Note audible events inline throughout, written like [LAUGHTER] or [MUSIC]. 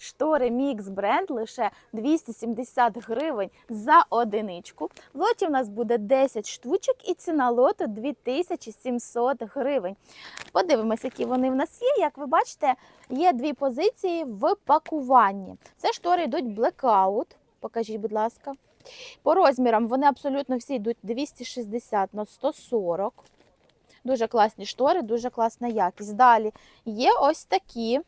штори Mix бренд лише 270 гривень за одиничку. В лоті в нас буде 10 штучок і ціна лоту 2700 гривень. Подивимось, які вони в нас є. Як ви бачите, є дві позиції в пакуванні. Це штори йдуть Blackout. Покажіть, будь ласка. По розмірам вони абсолютно всі йдуть 260 на 140. Дуже класні штори, дуже класна якість. Далі є ось такі.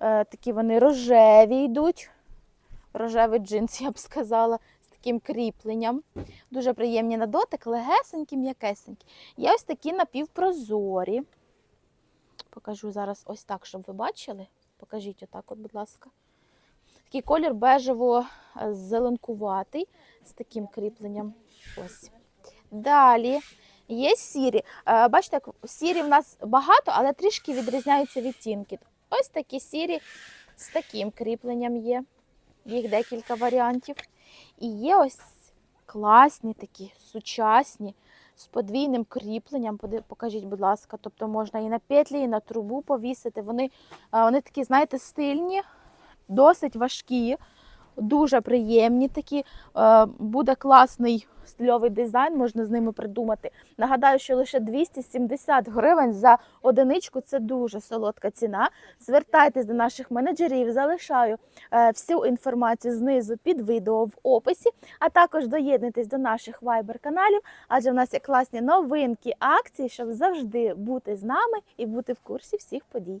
Е, такі вони рожеві йдуть. Рожевий джинс, [LAUGHS] я б сказала, з таким кріпленням. Дуже приємні на дотик, легесенькі, м'якесенькі. Є ось такі напівпрозорі. Покажу зараз ось так, щоб ви бачили. Покажіть отак, от, будь ласка. Такий колір бежево-зеленкуватий з таким кріпленням. Ось. Далі є сірі. Е, Бачите, сірі в нас багато, але трішки відрізняються відтінки. Ось такі сірі з таким кріпленням є. Їх декілька варіантів. І є ось класні такі, сучасні, з подвійним кріпленням. Покажіть, будь ласка, тобто можна і на петлі, і на трубу повісити. Вони, вони такі, знаєте, стильні, досить важкі, дуже приємні такі. Е, Буде класний стильовий дизайн, можна з ними придумати. Нагадаю, що лише 270 гривень за одиничку це дуже солодка ціна. Звертайтесь до наших менеджерів, залишаю е, всю інформацію знизу під відео в описі, а також доєднуйтесь до наших вайбер-каналів, адже в нас є класні новинки, акції, щоб завжди бути з нами і бути в курсі всіх подій.